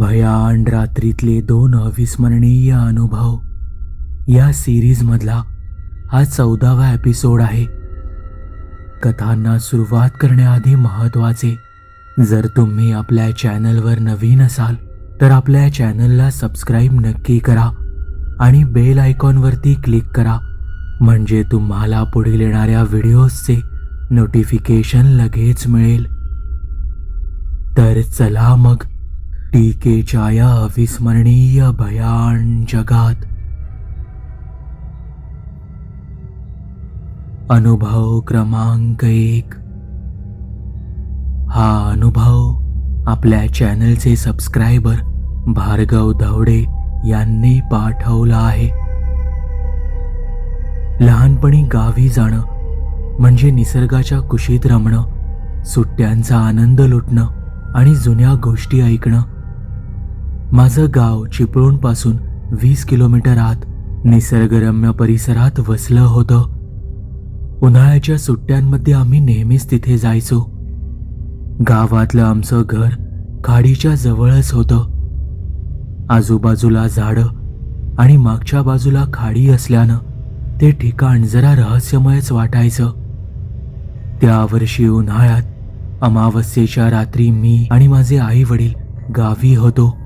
भयान रात्रीतले दोन अविस्मरणीय अनुभव. या सिरीजमधला हा चौदावा एपिसोड आहे. कथांना सुरुवात करण्याआधी महत्त्वाचे जर तुम्ही आपल्या चॅनलवर नवीन असाल तर आपल्या चॅनलला सबस्क्राईब नक्की करा आणि बेल आयकॉनवरती क्लिक करा. म्हणजे तुम्हाला पुढील येणाऱ्या व्हिडिओजचे नोटिफिकेशन लगेच मिळेल. तर चला मग टीकेच्या या अविस्मरणीय भयान जगात. अनुभव क्रमांक एक. हा अनुभव आपल्या चॅनलचे सबस्क्रायबर भार्गव धवडे यांनी पाठवला आहे. लहानपणी गावी जाणं म्हणजे निसर्गाच्या कुशीत रमणं सुट्ट्यांचा आनंद लुटणं आणि जुन्या गोष्टी ऐकणं माझं गाव चिपळूणपासून वीस किलोमीटर आत निसर्गरम्य परिसरात वसलं होतं. उन्हाळ्याच्या सुट्ट्यांमध्ये आम्ही नेहमीच तिथे जायचो. गावातलं आमचं घर खाडीच्या जवळच होतं. आजूबाजूला झाडं आणि मागच्या बाजूला खाडी असल्यानं ते ठिकाण जरा रहस्यमयच वाटायचं. त्या वर्षी उन्हाळ्यात अमावस्येच्या रात्री मी आणि माझे आई वडील गावी होतो.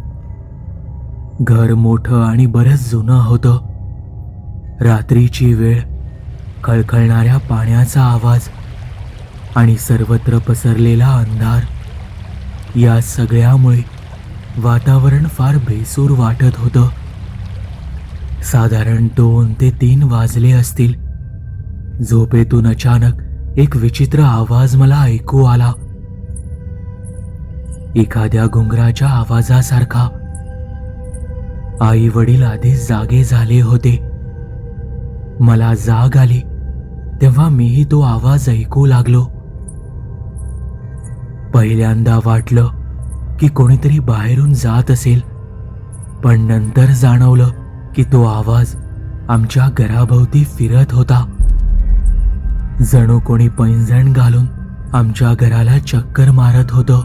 घर मोठं आणि बरंच जुनं होतं. रात्रीची वेळ खळखळणाऱ्या पाण्याचा आवाज आणि सर्वत्र पसरलेला अंधार या सगळ्यामुळे वातावरण फार बेसूर वाटत होतं. साधारण दोन ते तीन वाजले असतील. झोपेतून अचानक एक विचित्र आवाज मला ऐकू आला. एखाद्या घुंगराच्या आवाजासारखा आई वडील आधीच जागे झाले होते. मला जाग आली तेव्हा मीही तो आवाज ऐकू लागलो. पहिल्यांदा वाटलं की कोणीतरी बाहेरून जात असेल पण नंतर जाणवलं की तो आवाज आमच्या घराभोवती फिरत होता. जणू कोणी पैंजण घालून आमच्या घराला चक्कर मारत होतं.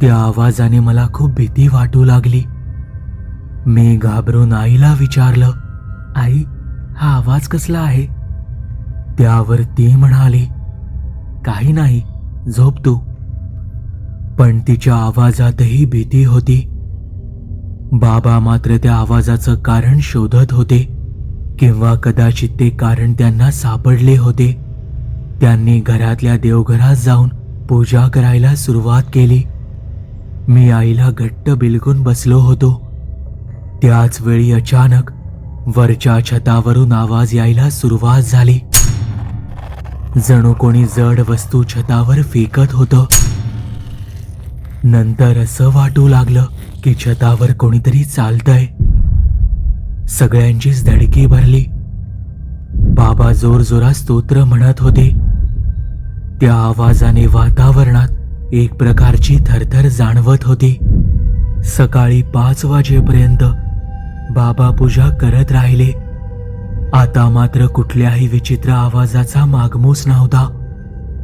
त्या आवाजाने मला खूप भीती वाटू लागली. मी घाबरून आईला विचारलं आई हा आवाज कसला आहे? त्यावर ती म्हणाली काही नाही झोप तू. पण तिच्या आवाजातही भीती होती. बाबा मात्र त्या आवाजाचं कारण शोधत होते किंवा कदाचित ते कारण त्यांना सापडले होते. त्यांनी घरातल्या देवघरात जाऊन पूजा करायला सुरुवात केली. मी आईला घट्ट बिलगून बसलो होतो. त्याच वेळी अचानक वरच्या छतावरून आवाज यायला सुरुवात झाली. जणू कोणी जड वस्तू छतावर फेकत होतं. नंतर असं वाटू लागलं की छतावर कोणीतरी चालतंय. सगळ्यांचीच धडकी भरली. बाबा जोर जोरा स्तोत्र म्हणत होते. त्या आवाजाने वातावरणात एक प्रकारची थरथर जाणवत होती. सकाळी पाच वाजेपर्यंत बाबा पूजा करत राहिले. आता मात्र कुठल्याही विचित्र आवाजाचा मागमूस नव्हता.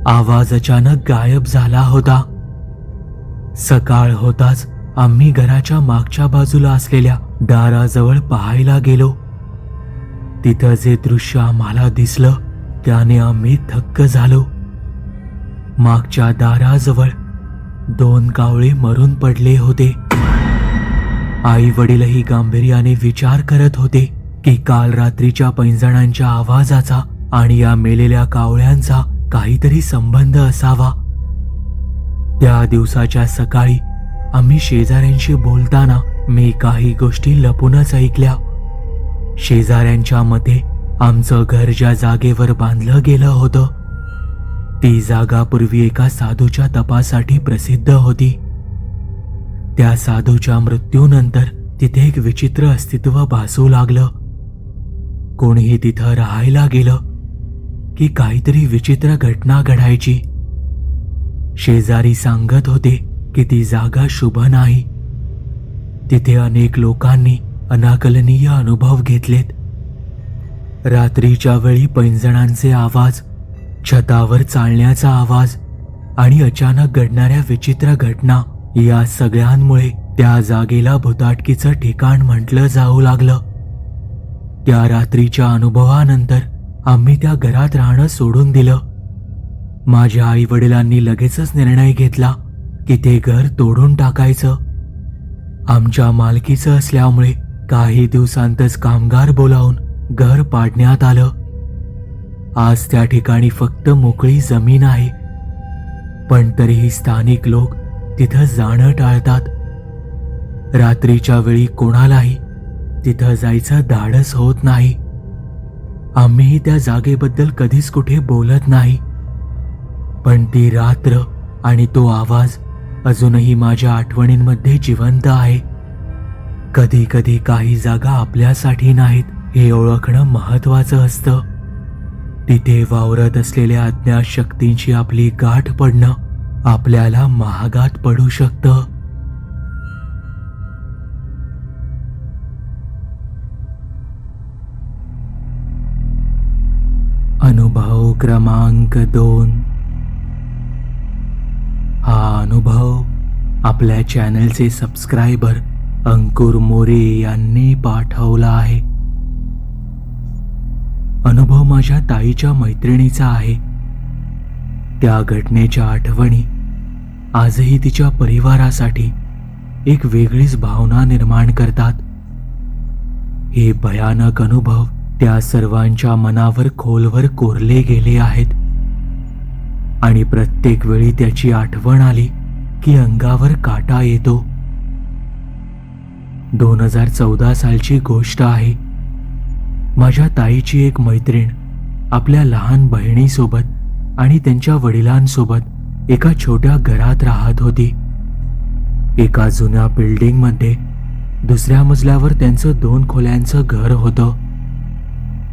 आवाज अचानक गायब झाला होता. सकाळ होताच आम्ही घराच्या मागच्या बाजूला असलेल्या दाराजवळ पाहायला गेलो. तिथं जे दृश्य आम्हाला दिसलं त्याने आम्ही थक्क झालो. मागच्या दाराजवळ दोन कावळे मरून पडले होते. आई वडीलही गांभीर्याने विचार करत होते की काल रात्रीच्या पैंजणांच्या आवाजाचा आणि या मेलेल्या कावळ्यांचा काहीतरी संबंध असावा. त्या दिवसाच्या सकाळी आम्ही शेजाऱ्यांशी बोलताना मी काही गोष्टी लपूनच ऐकल्या. शेजाऱ्यांच्या मते आमचं घर ज्या जागेवर बांधलं गेलं होतं ती जागा पूर्वी एका साधूच्या तपासाठी प्रसिद्ध होती. त्या साधूच्या मृत्यूनंतर तिथे एक विचित्र अस्तित्व भासू लागलं. कोणीही तिथं राहायला गेलं की काहीतरी विचित्र घटना घडायची. शेजारी सांगत होते की ती जागा शुभ नाही. तिथे अनेक लोकांनी अनाकलनीय अनुभव घेतलेत. रात्रीच्या वेळी पैंजणांचे आवाज छतावर चालण्याचा आवाज आणि अचानक घडणाऱ्या विचित्र घटना या सगळ्यांमुळे त्या जागेला भुताटकीचं ठिकाण म्हटलं जाऊ लागलं. त्या रात्रीच्या अनुभवानंतर आम्ही त्या घरात राहणं सोडून दिलं. माझ्या आई वडिलांनी लगेचच निर्णय घेतला की ते घर तोडून टाकायचं. आमच्या मालकीचं असल्यामुळे काही दिवसांतच कामगार बोलावून घर पाडण्यात आलं. आज त्या ठिकाणी फक्त मोकळी जमीन आहे. पण तरीही स्थानिक लोक तिथं जाणं टाळतात. रात्रीच्या वेळी कोणालाही तिथं जायचं धाडस होत नाही. आम्हीही त्या जागेबद्दल कधीच कुठे बोलत नाही. पण ती रात्र आणि तो आवाज अजूनही माझ्या आठवणींमध्ये जिवंत आहे. कधी कधी काही जागा आपल्यासाठी नाहीत हे ओळखणं महत्वाचं असतं. तिथे वावरत असलेल्या अज्ञात शक्तींची आपली गाठ पडणं आपल्याला महागात पडू शकतं. अनुभव क्रमांक दोन. हा अनुभव आपल्या चॅनलचे सबस्क्रायबर अंकुर मोरे यांनी पाठवला आहे. अनुभव माझ्या ताईच्या मैत्रिणीचा आहे. त्या घटनेच्या आठवणी आजही तिच्या परिवारासाठी एक वेगळीच भावना निर्माण करतात. हे भयानक अनुभव त्या सर्वांच्या मनावर खोलवर कोरले गेले आहेत. आणि प्रत्येक वेळी त्याची आठवण आली की अंगावर काटा येतो. दोन हजार चौदा सालची गोष्ट आहे. माझ्या ताईची एक मैत्रीण आपल्या लहान बहिणीसोबत आणि त्यांच्या वडिलांसोबत एका छोट्या घरात राहत होती. एका जुन्या बिल्डिंगमध्ये दुसऱ्या मजल्यावर त्यांचं दोन खोल्यांचं घर होतं.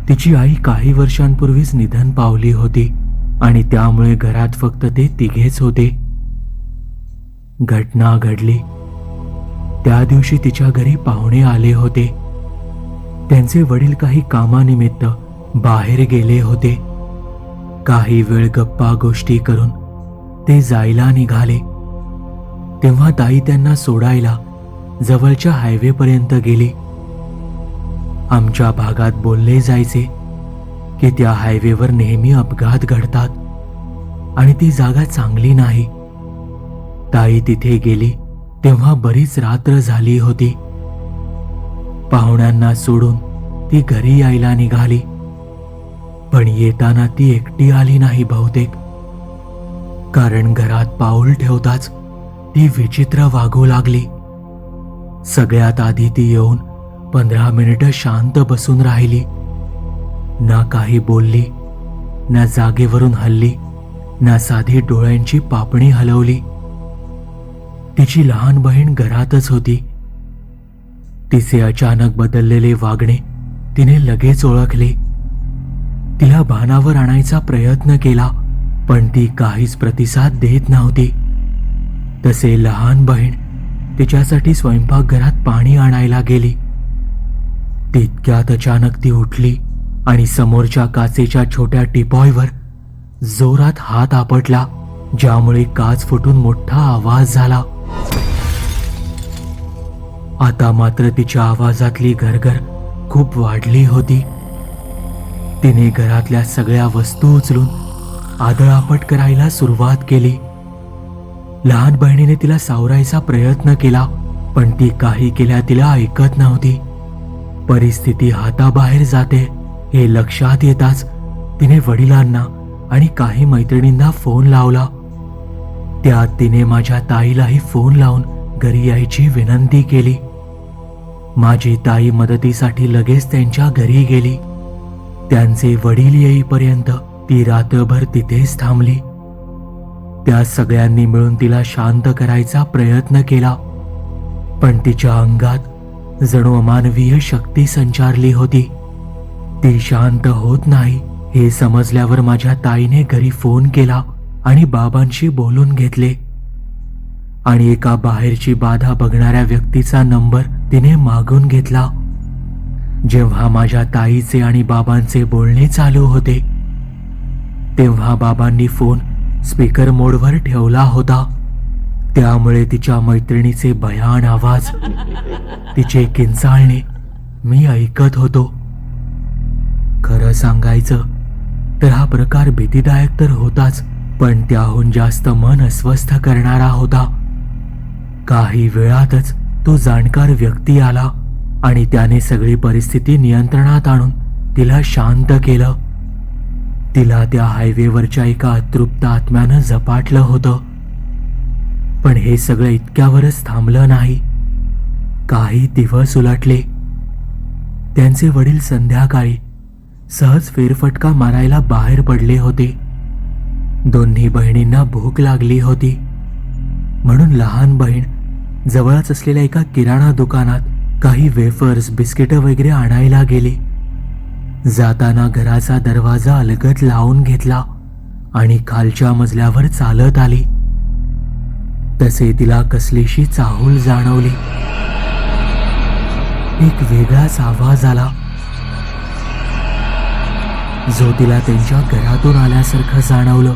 तिची आई काही वर्षांपूर्वीच निधन पावली होती आणि त्यामुळे घरात फक्त ते तिघेच होते. घटना घडली. त्या दिवशी तिच्या घरी पाहुणे आले होते. त्यांचे वडील काही कामानिमित्त बाहेर गेले होते. काही वेळ गप्पा गोष्टी करून ते जायला निघाले. तेव्हा ताई त्यांना सोडायला जवळच्या हायवेपर्यंत गेली. आमच्या भागात बोलले जायचे की त्या हायवेवर नेहमी अपघात घडतात आणि ती जागा चांगली नाही. ताई तिथे गेली तेव्हा बरीच रात्र झाली होती. पाहुण्यांना सोडून ती घरी यायला निघाली. पण येताना ती एकटी आली नाही बहुतेक. कारण घरात पाऊल ठेवताच ती विचित्र वागू लागली. सगळ्यात आधी ती येऊन पंधरा मिनिटं शांत बसून राहिली. ना काही बोलली ना जागेवरून हल्ली ना साधी डोळ्यांची पापणी हलवली. तिची लहान बहीण घरातच होती. तिचे अचानक बदललेले वागणे तिने लगेच ओळखले. तिला भानावर आणायचा प्रयत्न केला. पण ती काहीच प्रतिसाद देत नव्हती. तसे लहान बहीण तिच्यासाठी स्वयंपाकघरात पाणी आणायला गेली. तितक्यात अचानक ती उठली आणि समोरच्या काचेच्या छोट्या टिपॉयवर जोरात हात आपटला ज्यामुळे काच फुटून मोठा आवाज झाला. आता मात्र तिच्या आवाजातली घरघर खूप वाढली होती. तिने घरातल्या सगळ्या वस्तू उचलून आदळापट करायला सुरुवात केली. लहान बहिणीने तिला सावरायचा प्रयत्न केला पण ती काही केल्या तिला ऐकत नव्हती. परिस्थिती हाताबाहेर जाते हे लक्षात येताच तिने वडिलांना आणि काही मैत्रिणींना फोन लावला. त्यात तिने माझ्या ताईलाही फोन लावून घरी यायची विनंती केली. माझी ताई मदतीसाठी लगेच त्यांच्या घरी गेली. त्यांचे वडील येईपर्यंत ती रात्रभर तिथेच थांबली. त्या सगळ्यांनी मिळून तिला शांत करायचा प्रयत्न केला. पण तिच्या अंगात जणू अमानवीय शक्ती संचारली होती. ती शांत होत नाही हे समजल्यावर माझ्या ताईने घरी फोन केला आणि बाबांशी बोलून घेतले. आणि एका बाहेरची बाधा बघणाऱ्या व्यक्तीचा नंबर तिने मागून घेतला. जेव्हा माझ्या ताईचे आणि बाबांचे बोलणे चालू होते तेव्हा बाबांनी फोन स्पीकर मोडवर ठेवला होता. त्यामुळे तिच्या मैत्रिणीचे भयान आवाज तिचे किंचाळणे मी ऐकत होतो. खरं सांगायचं तर हा प्रकार भीतीदायक तर होताच पण त्याहून जास्त मन अस्वस्थ करणारा होता. काही वेळातच तो जाणकार व्यक्ती आला आणि त्याने सगळी परिस्थिती नियंत्रणात आणून तिला शांत केलं. तिला त्या हायवेवरच्या एका अतृप्त आत्म्यानं झपाटलं होतं. पण हे सगळं इतक्यावरच थांबलं नाही. काही दिवस उलटले. त्यांचे वडील संध्याकाळी सहज फेरफटका मारायला बाहेर पडले होते. दोन्ही बहिणींना भूक लागली होती. म्हणून लहान बहीण जवळच असलेल्या एका किराणा दुकानात काही वेफर्स बिस्किटं वगैरे आणायला गेली. जाताना घराचा दरवाजा अलगद लावून घेतला आणि खालच्या मजल्यावर चालत आली. तसे तिला कसलीशी चाहूल जाणवली. एक वेगळाच आवाज आला. जो तिला त्यांच्या घरातून आल्यासारखं जाणवलं.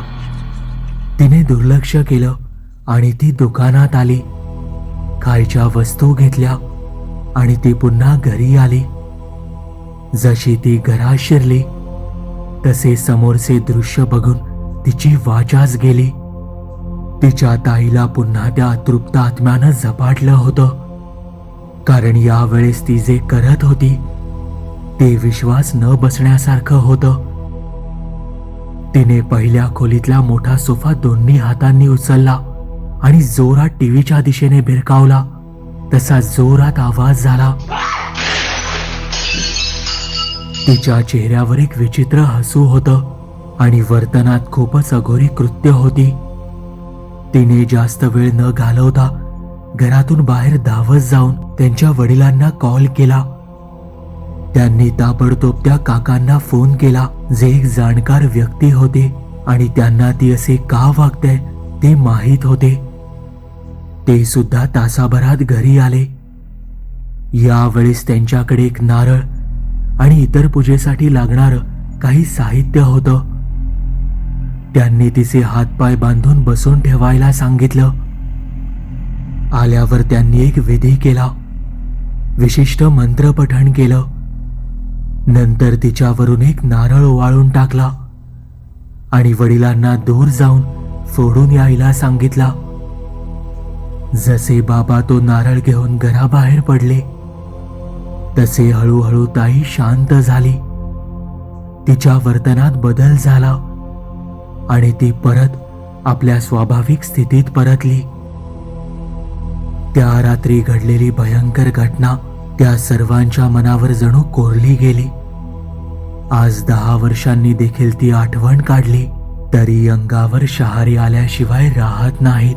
तिने दुर्लक्ष केलं आणि ती दुकानात आली. खायच्या वस्तू घेतल्या आणि ती पुन्हा घरी आली. जशी ती घरात शिरली तसे समोरचे दृश्य बघून तिची वाचाच गेली. तिच्या ताईला पुन्हा त्या अतृप्त आत्म्यानं झपाटलं होतं. कारण यावेळेस ती जे करत होती ते विश्वास न बसण्यासारखं होतं. तिने पहिल्या खोलीतला मोठा सोफा दोन्ही हातांनी उचलला आणि जोरात टीव्हीच्या दिशेने भिरकावला तसा जोरात आवाज झाला. तिच्या चेहऱ्यावर एक विचित्र हसू होतं आणि वर्तनात खूपच अघोरी कृत्य होती. तिने जास्त वेळ न घालवता घरातून बाहेर धावत जाऊन त्यांच्या वडिलांना कॉल केला. त्यांनी ताबडतोब त्या काकांना फोन केला जे एक जाणकार व्यक्ती होते आणि त्यांना ती असे का वागते ते माहीत होते. ते सुद्धा तासाभरात घरी आले. यावेळेस त्यांच्याकडे एक नारळ आणि इतर पूजेसाठी लागणारं काही साहित्य होतं. त्यांनी तिचे हातपाय बांधून बसून ठेवायला सांगितलं. आल्यावर त्यांनी एक विधी केला. विशिष्ट मंत्र पठण केलं. नंतर तिच्यावरून एक नारळ ओवाळून टाकला. आणि वडिलांना दूर जाऊन फोडून यायला सांगितला. जसे बाबा तो नारळ घेऊन घराबाहेर पडले तसे हळूहळू ताई शांत झाली. तिच्या वर्तनात बदल झाला आणि ती परत आपल्या स्वाभाविक स्थितीत परतली. त्या रात्री घडलेली भयंकर घटना त्या सर्वांच्या मनावर जणू कोरली गेली. आज दहा वर्षांनी देखील ती आठवण काढली तरी अंगावर शहारी आल्याशिवाय राहत नाहीत.